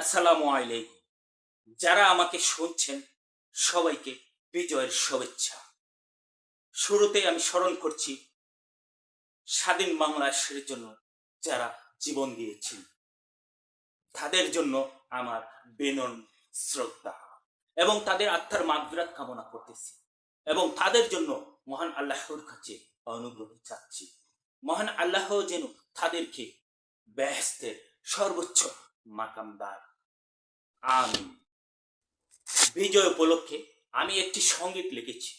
আসসালামু আলাইকুম। যারা আমাকে শুনছেন, সবাইকে বিজয়ের শুভেচ্ছা। শুরুতে আমি স্মরণ করছি স্বাধীন বাংলাদেশের জন্য যারা জীবন দিয়েছেন। তাদের জন্য আমার বেনন শ্রদ্ধা এবং তাদের আত্মার মাগফিরাত কামনা করতেছি এবং তাদের জন্য মহান আল্লাহর কাছে অনুগ্রহ চাচ্ছি। মহান আল্লাহ যেন তাদেরকে বেহেস্তের সর্বোচ্চ মাকাম দান আমি। বিজয় উপলক্ষে আমি একটি সংগীত লিখেছি।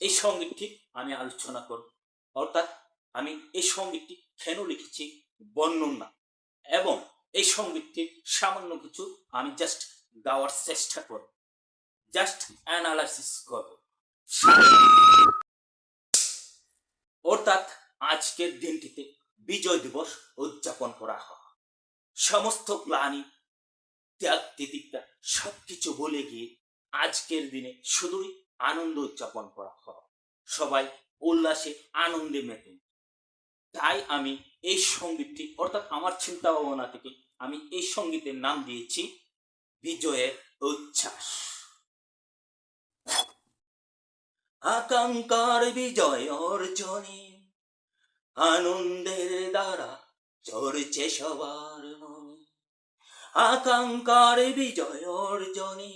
এই সঙ্গীতটি আমি আলোচনা করব। অর্থাৎ আমি এই সঙ্গীতটি কেন লিখেছি বর্ণনা। এবং এই সঙ্গীতটি সামান্য কিছু আমি জাস্ট গাওয়ার চেষ্টা করব। জাস্ট অ্যানালাইসিস করব। অর্থাৎ আজকের দিনটিতে বিজয় দিবস উদযাপন করা হয়। সমস্ত প্রাণী ত্যাগ তিতিকটা সবকিছু বলে গিয়ে আজকের দিনে শুধুই আনন্দ উদযাপন করা হয়। সবাই উল্লাসে আনন্দে মেতে তাই আমি এই সঙ্গীতটি, অর্থাৎ আমার চিন্তা ভাবনা থেকে আমি এই সঙ্গীতের নাম দিয়েছি, বিজয়ের উচ্ছ্বাস। আকাঙ্ক্ষার বিজয় অর্জনে আনন্দের দ্বারা চড়ছে সবার আকাঙ্ক্ষার বিজয় অর্জনে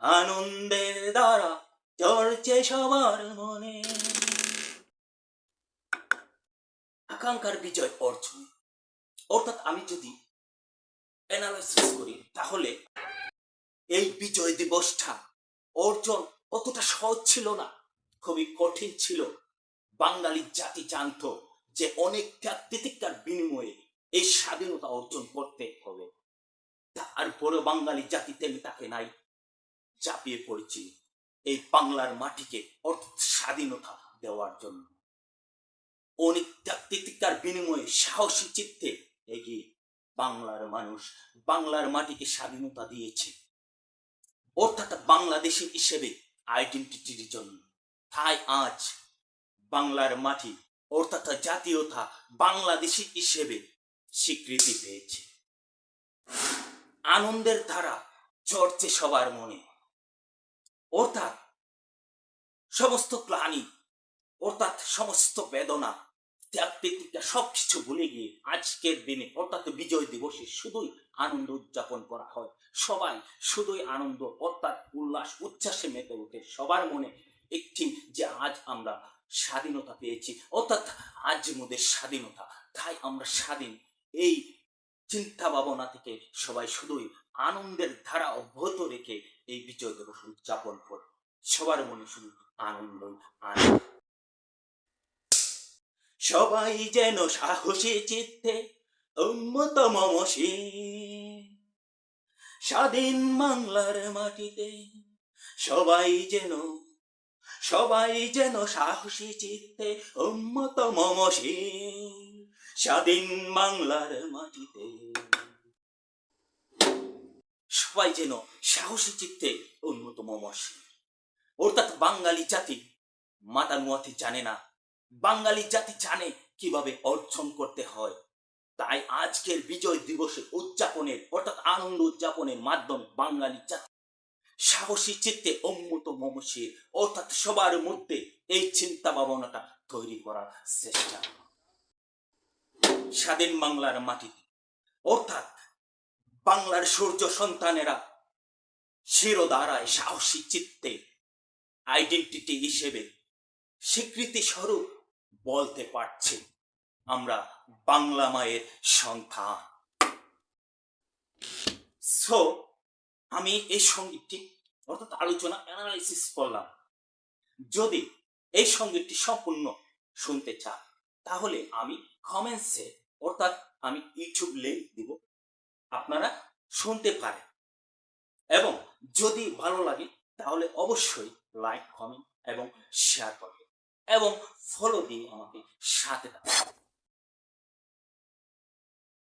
আনন্দের দ্বারা চড়ছে সবার মনে। আকাঙ্ক্ষার বিজয় অর্জন। অর্থাৎ আমি যদি অ্যানালাইসিস করি, তাহলে এই বিজয় দিবসটা অর্জন অতটা সহজ ছিল না, খুবই কঠিন ছিল। বাঙালি জাতি জানত যে অনেক ত্যাগ বিনিময়ে এই স্বাধীনতা অর্জন করতে হবে। তারপরে বাঙালি জাতি তেমনি তাকে নাই, চাপিয়ে পড়েছিল এই বাংলার মাটিকে অর্থাৎ স্বাধীনতা দেওয়ার জন্য। অনেক ত্যাগ বিনিময়ে, সাহসী চিত্তে এগিয়ে বাংলার মানুষ বাংলার মাটিকে স্বাধীনতা দিয়েছে। অর্থাৎ বাংলাদেশি হিসেবে আইডেন্টিটির জন্য। তাই আজ বাংলার মাটি অর্থাৎ জাতীয়তা বাংলাদেশি হিসেবে স্বীকৃতি পেয়েছে। আনন্দের ধারা চড়ছে সবার মনে। অর্থাৎ সমস্ত ক্লানি অর্থাৎ সমস্ত বেদনা, ত্যাগ তিতিকটা সবকিছু ভুলে গিয়ে আজকের দিনে, অর্থাৎ বিজয় দিবসে শুধুই আনন্দ উদযাপন করা হয়। সবাই শুধুই আনন্দ, অর্থাৎ উল্লাস, উচ্ছ্বাসে মেতে ওঠে সবার মনে একটি যে আজ আমরা স্বাধীনতা পেয়েছি। অর্থাৎ আজ মোদের স্বাধীনতা, তাই আমরা স্বাধীন এই চিন্তা ভাবনা থেকে সবাই শুধুই আনন্দের ধারা অব্যাহত রেখে এই বিজয় দিবস উদযাপন করে। সবার মনে শুধু আনন্দ আনন্দ। সবাই যেন সাহসী চিত্তে উন্মত মমসী স্বাধীন বাংলার মাটিতে সবাই যেন সবাই যেন সাহসী চিত্তে উন্মত মমসী স্বাধীন বাংলার মাটিতে। সবাই যেন সাহসী চিত্তে উন্নত মমসী অর্থাৎ বাঙালি জাতি মাতা মুয়াতি জানে না, বাঙালি জাতি জানে কীভাবে অর্জন করতে হয়। তাই আজকের বিজয় দিবসে উদযাপনের, অর্থাৎ আনন্দ উদযাপনের মাধ্যমে বাঙালি জাতি সাহসী চিত্তে অম্মত মমসির অর্থাৎ সবার মধ্যে এই চিন্তা ভাবনাটা তৈরি করার চেষ্টা। স্বাধীন বাংলার মাটিতে। অর্থাৎ বাংলার সূর্য সন্তানেরা শিরোধারায় সাহসী চিত্তে আইডেন্টিটি হিসেবে স্বীকৃতি স্বরূপ বলতে পারছে আমরা বাংলা মায়ের সন্তান। সো আমি এই সঙ্গীতটি, অর্থাৎ আলোচনা অ্যানালাইসিস করলাম। যদি এই সঙ্গীতটি সম্পূর্ণ শুনতে চান, তাহলে আমি কমেন্টসে অর্থাৎ আমি ইউটিউব লিঙ্ক দিব। আপনারা শুনতে পারেন। এবং যদি ভালো লাগে, তাহলে অবশ্যই লাইক, কমেন্ট এবং শেয়ার করবেন। এবং ফলো দিয়ে আমাকে সাথে থাকবেন।